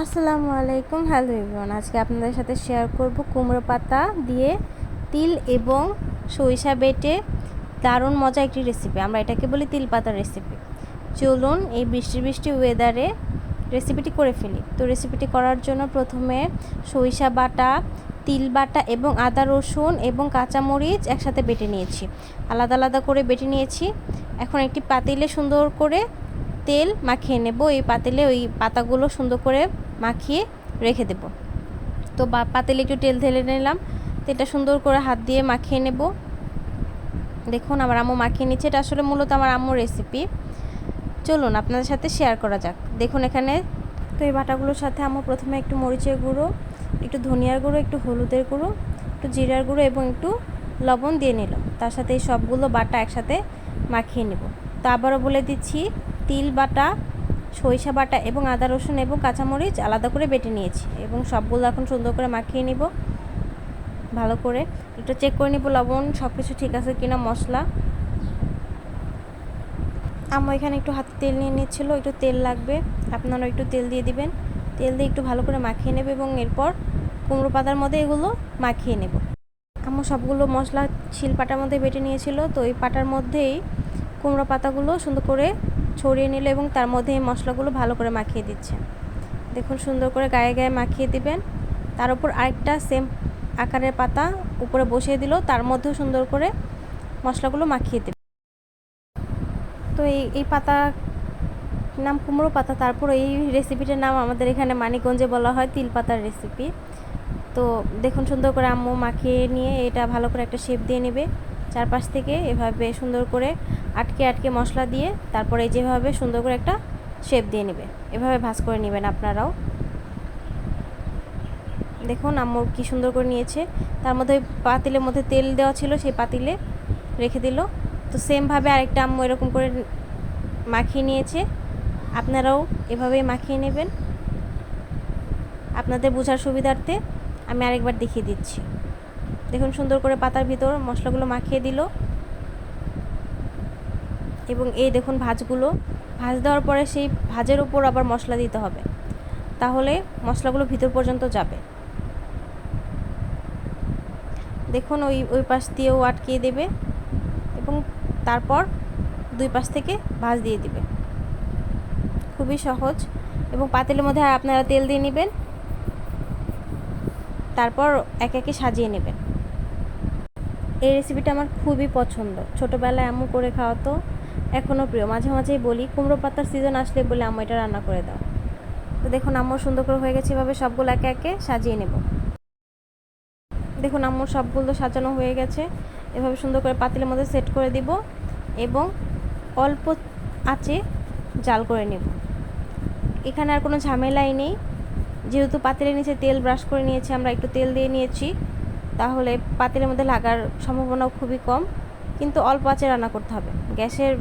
আসসালামু আলাইকুম। Hello everyone আজকে আপনাদের সাথে শেয়ার করব কুমড়ো পাতা দিয়ে তিল এবং সরিষা বেটে দারুণ মজা একটি রেসিপি আমরা এটাকে বলি তিল পাতার রেসিপি চলুন এই বৃষ্টি বৃষ্টি ওয়েদারে রেসিপিটি করে ফেলি। তো রেসিপিটি করার জন্য প্রথমে সরিষা বাটা, তিল বাটা এবং আদা, রসুন এবং কাঁচামরিচ একসাথে বেটে নিয়েছি। আলাদা আলাদা করে বেটে নিয়েছি। এখন একটি পাতিলে সুন্দর করে তেল মাখিয়ে নেব, এই পাতিলে ওই পাতাগুলো সুন্দর করে মাখিয়ে রেখে দেব। তো বা, পাতিলে একটু তেল ঢেলে নিলাম, তেলটা সুন্দর করে হাত দিয়ে মাখিয়ে নেব। দেখুন, আমার আম্মু মাখিয়ে নিচ্ছে, এটা আসলে মূলত আমার আম্মুর রেসিপি চলুন, আপনাদের সাথে শেয়ার করা যাক। দেখুন এখানে, তো এই বাটাগুলোর সাথে আম্মু প্রথমে একটু মরিচের গুঁড়ো, একটু ধনিয়ার গুঁড়ো, একটু হলুদের গুঁড়ো, একটু জিরার গুঁড়ো এবং একটু লবণ দিয়ে নিলাম। তার সাথে এই সবগুলো বাটা একসাথে মাখিয়ে নেব। তো আবারও বলে দিচ্ছি তিল বাটা, সরিষা বাটা এবং আদা, রসুন এবং কাঁচামরিচ আলাদা করে বেটে নিয়েছি এবং সবগুলো এখন সুন্দর করে মাখিয়ে নিব। ভালো করে একটু চেক করে নিব লবণ সব কিছু ঠিক আছে কিনা, মশলা। আম্মু এখানে একটু হাতে তেল নিয়ে নিচ্ছিল, একটু তেল লাগবে। আপনারা একটু তেল দিয়ে দিবেন। তেল দিয়ে একটু ভালো করে মাখিয়ে নেবে এবং এরপর কুমড়ো পাতার মধ্যে এগুলো মাখিয়ে নেব। আম্মু সবগুলো মশলা শিল পাটার মধ্যে বেটে নিয়েছিল, তো এই পাটার মধ্যেই কুমড়ো পাতাগুলো সুন্দর করে ছড়িয়ে নিল এবং তার মধ্যে এই মশলাগুলো ভালো করে মাখিয়ে দিচ্ছে দেখুন সুন্দর করে গায়ে গায়ে মাখিয়ে দিবেন। তার উপর আরেকটা সেম আকারের পাতা উপরে বসিয়ে দিল তার মধ্যেও সুন্দর করে মশলাগুলো মাখিয়ে দেবে তো এই এই পাতা নাম কুমড়ো পাতা, তারপর এই রেসিপিটার নাম আমাদের এখানে মানিকগঞ্জে বলা হয় তিল পাতার রেসিপি তো দেখুন সুন্দর করে আম্মু মাখিয়ে নিয়ে এটা ভালো করে একটা শেপ দিয়ে নেবে। চারপাশ থেকে এভাবে সুন্দর করে আটকে আটকে মশলা দিয়ে তারপরে যেভাবে সুন্দর করে একটা শেপ দিয়ে নেবে। এভাবে ভাজ করে নেবেন আপনারাও। দেখুন আম্মু কি সুন্দর করে নিয়েছে। তার মধ্যে পাতিলের মধ্যে তেল দেওয়া ছিল, সেই পাতিলে রেখে দিল। তো সেমভাবে আরেকটা আম্মু এরকম করে মাখিয়ে নিয়েছে। আপনারাও এভাবেই মাখিয়ে নেবেন। আপনাদের বোঝার সুবিধার্থে আমি আরেকবার দেখিয়ে দিচ্ছি। দেখুন সুন্দর করে পাতার ভিতর মশলাগুলো মাখিয়ে দিল। এবং এই দেখুন ভাজগুলো। ভাজ দেওয়ার পরে সেই ভাজের উপর আবার মশলা দিতে হবে। তাহলে মশলাগুলো ভিতর পর্যন্ত যাবে। দেখুন ওই ওই পাশ দিয়েও আটকিয়ে দেবে এবং তারপর দুই পাশ থেকে ভাজ দিয়ে দিবে। খুবই সহজ। এবং পাতিলের মধ্যে আপনারা তেল দিয়ে নেবেন। তারপর একে একে সাজিয়ে নেবেন। এই রেসিপিটা আমার খুবই পছন্দ। ছোটোবেলায় আম্মু করে খাওয়াতো, এখনও প্রিয়। মাঝে মাঝেই বলি, কুমড়ো পাতার সিজন আসলে বলে আম্মু এটা রান্না করে দাও। তো দেখুন, আম্মুর সুন্দর করে হয়ে গেছে। এভাবে সবগুলো একে একে সাজিয়ে নেব। দেখুন, আম্মুর সবগুলো সাজানো হয়ে গেছে। এভাবে সুন্দর করে পাতিলের মধ্যে সেট করে দিব এবং অল্প আঁচে জাল করে নেব। এখানে আর কোনো ঝামেলাই নেই। যেহেতু পাতিলের নিচে তেল ব্রাশ করে নিয়েছি, আমরা একটু তেল দিয়ে নিয়েছি। তাহলে পাতিলের মধ্যে লাগার সম্ভাবনাও খুবই কম। কিন্তু অল্প আঁচে রান্না করতে হবে। গ্যাসের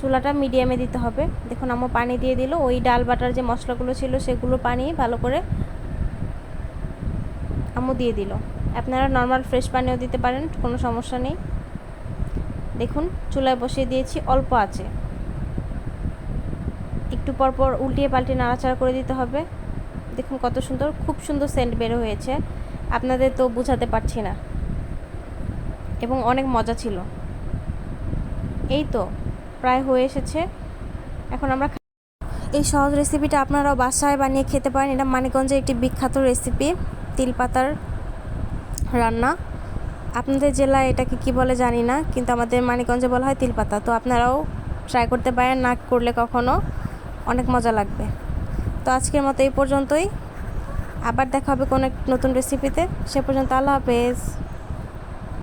চুলাটা মিডিয়ামে দিতে হবে। দেখুন আমার পানি দিয়ে দিল। ওই ডাল বাটার যে মশলাগুলো ছিল, সেগুলো পানি ভালো করে আমু দিয়ে দিল। আপনারা নর্মাল ফ্রেশ পানিও দিতে পারেন, কোনো সমস্যা নেই। দেখুন, চুলায় বসিয়ে দিয়েছি অল্প আছে একটু পরপর উল্টিয়ে পাল্টে নাড়াচাড়া করে দিতে হবে। দেখুন কত সুন্দর, খুব সুন্দর সেন্ট বের হয়েছে। আপনাদের তো বোঝাতে পারছি না। এবং অনেক মজা ছিল। এই তো, প্রায় হয়ে এসেছে। এখন আমরা এই সহজ রেসিপিটা আপনারাও বাসায় বানিয়ে খেতে পারেন। এটা মানিকগঞ্জের একটি বিখ্যাত রেসিপি তিল পাতার রান্না। আপনাদের জেলায় এটাকে কি বলে জানি না, কিন্তু আমাদের মানিকগঞ্জে বলা হয় তিলপাতা। তো আপনারাও ট্রাই করতে পারেন, না করলে কখনো অনেক মজা লাগবে। তো আজকের মতো এই পর্যন্তই। আবার দেখা হবে কোনো নতুন রেসিপিতে সে পর্যন্ত আল্লাহ হাফেজ।